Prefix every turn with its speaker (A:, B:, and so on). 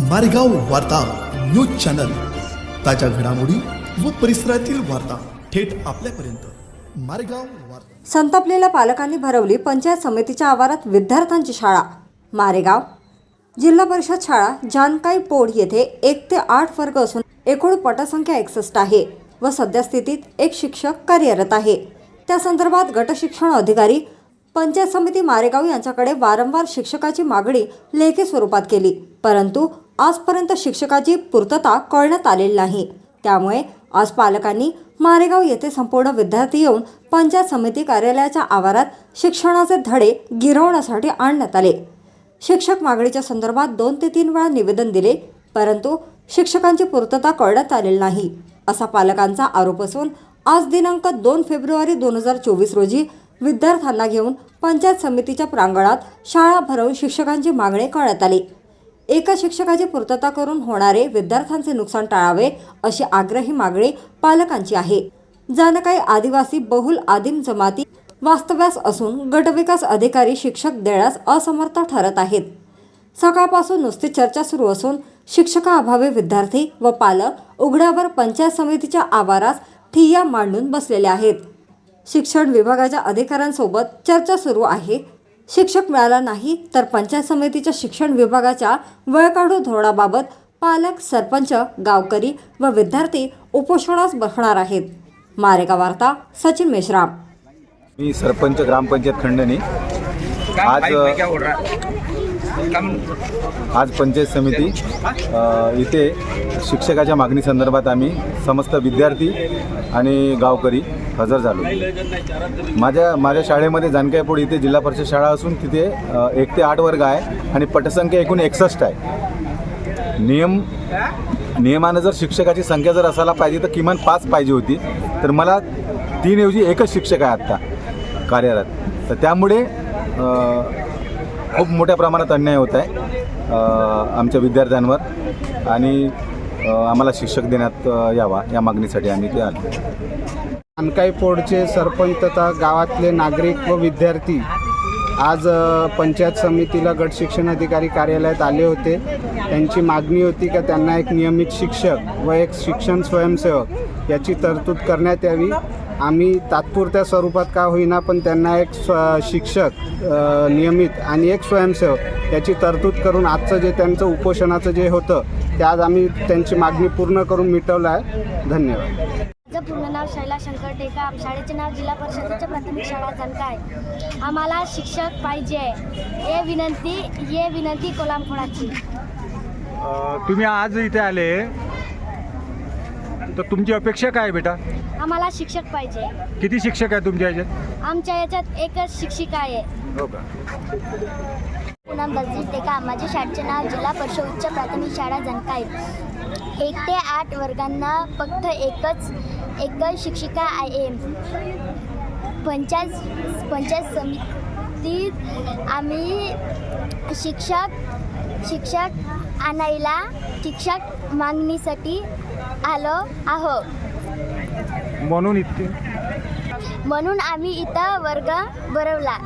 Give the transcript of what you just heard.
A: मारेगाव वार्ता news channel. ताज्या घडामोडी व परिसरातील वार्ता थेट आपल्यापर्यंत. मारेगाव वार्ता.
B: संतापलेल्या पालकांनी भरवली पंचायत समितीच्या आवारात विद्यार्थ्यांची शाळा. मारेगाव जिल्हा परिषद शाळा जानकाई पोड येथे एक ते आठ वर्ग असून एकूण पटसंख्या एकसष्ट आहे व सद्यस्थितीत एक शिक्षक कार्यरत आहे. त्या संदर्भात गटशिक्षण अधिकारी पंचायत समिती मारेगाव यांच्याकडे वारंवार शिक्षकाची मागणी लेखी स्वरूपात केली. परंतु आजपर्यंत शिक्षकाची पूर्तता करण्यात आलेली नाही. त्यामुळे आज पालकांनी मारेगाव येथे संपूर्ण विद्यार्थी येऊन पंचायत समिती कार्यालयाच्या आवारात शिक्षणाचे धडे गिरवण्यासाठी आणण्यात आले. शिक्षक मागणीच्या संदर्भात दोन ते तीन वेळा निवेदन दिले परंतु शिक्षकांची पूर्तता करण्यात आलेली नाही असा पालकांचा आरोप असून आज दिनांक दोन फेब्रुवारी दोन हजार चोवीस रोजी विद्यार्थ्यांना घेऊन पंचायत समितीच्या प्रांगणात शाळा भरवून शिक्षकांची मागणी करण्यात आली. एका शिक्षकाची पूर्तता करून होणारे विद्यार्थ्यांचे नुकसान टाळावे अशी आग्रही मागणी पालकांची आहे. जानकाई आदिवासी बहुल आदिम जमाती वास्तव्यास असून गटविकास अधिकारी शिक्षक देण्यास असमर्थ ठरत आहेत. सकाळपासून नुसती चर्चा सुरू असून शिक्षकाअभावी विद्यार्थी व पालक उघड्यावर पंचायत समितीच्या आवारास ठिय्या मांडून बसलेले आहेत. शिक्षण विभागाच्या अधिकाऱ्यांसोबत चर्चा सुरू आहे. शिक्षक मिळाला नाही तर पंचायत समितीच्या शिक्षण विभागाच्या वेळकाढू धोरणाबाबत पालक सरपंच गावकरी व विद्यार्थी उपोषणास बसणार आहेत. मारेगा वार्ता सचिन मेश्राम.
C: मी सरपंच ग्रामपंचायत खंडणी. आज आज पंचायत समिती इथे शिक्षकाच्या मागणी संदर्भात आम्ही समस्त विद्यार्थी आणि गावकरी हजर झालो. माझ्या माझ्या शाळेमध्ये जानकायपूड इथे जिल्हा परिषद शाळा असून तिथे एक ते आठ वर्ग आहे आणि पटसंख्या एकूण एकसष्ट आहे. नियम नियमानं जर शिक्षकाची संख्या जर असायला पाहिजे तर किमान पाच पाहिजे होती. तर मला तीन ऐवजी एकच शिक्षक आहे आत्ता कार्यरत. तर त्यामुळे खूप मोठ्या प्रमाणात अन्याय होत आहे आमच्या विद्यार्थ्यांवर. आणि आम्हाला शिक्षक देण्यात यावा या मागणीसाठी आम्ही ते आलो.
D: अनकाई पोडचे सरपंच तथा गावातले नागरिक व विद्यार्थी आज पंचायत समितीला गट शिक्षण अधिकारी कार्यालयात आले होते. त्यांची मागणी होती का त्यांना एक नियमित शिक्षक व एक शिक्षण स्वयंसेवक याची तरतूद करण्यात यावी. आम्ही तात्पुरत्या स्वरूपात का होईना पण त्यांना एक स्व शिक्षक नियमित आणि एक स्वयंसेवक याची तरतूद करून आजचं जे त्यांचं उपोषणाचं जे होतं ते आज आम्ही त्यांची मागणी पूर्ण करून मिटवलं आहे. धन्यवाद.
E: माझं पूर्ण नाव शैला शंकर टेका. शाळेचे नाव जिल्हा परिषदेच्या प्राथमिक शाळा जानकाय. आम्हाला शिक्षक पाहिजे हे विनंती ये विनंती कोलामखोडाची
F: तुम्ही आज इथे आले. तर तुमची अपेक्षा काय आहे बेटा?
E: आम्हाला शिक्षक पाहिजे.
F: किती शिक्षक आहे तुमच्या ह्याच्यात
E: आमच्या याच्यात एकच शिक्षिका आहे.
F: हो का?
E: पूनम बलजीत माझ्या शाळेचे नाव जिल्हा परिषद उच्च प्राथमिक शाळा जानकाय एक ते आठ वर्गांना फक्त एकच एकच शिक्षिका आहे. पंचायत पंचायत समितीत आम्ही शिक्षक शिक्षक आणायला शिक्षक मागणीसाठी आलो आहो.
F: म्हणून इथे
E: म्हणून आम्ही इथं वर्ग भरवला.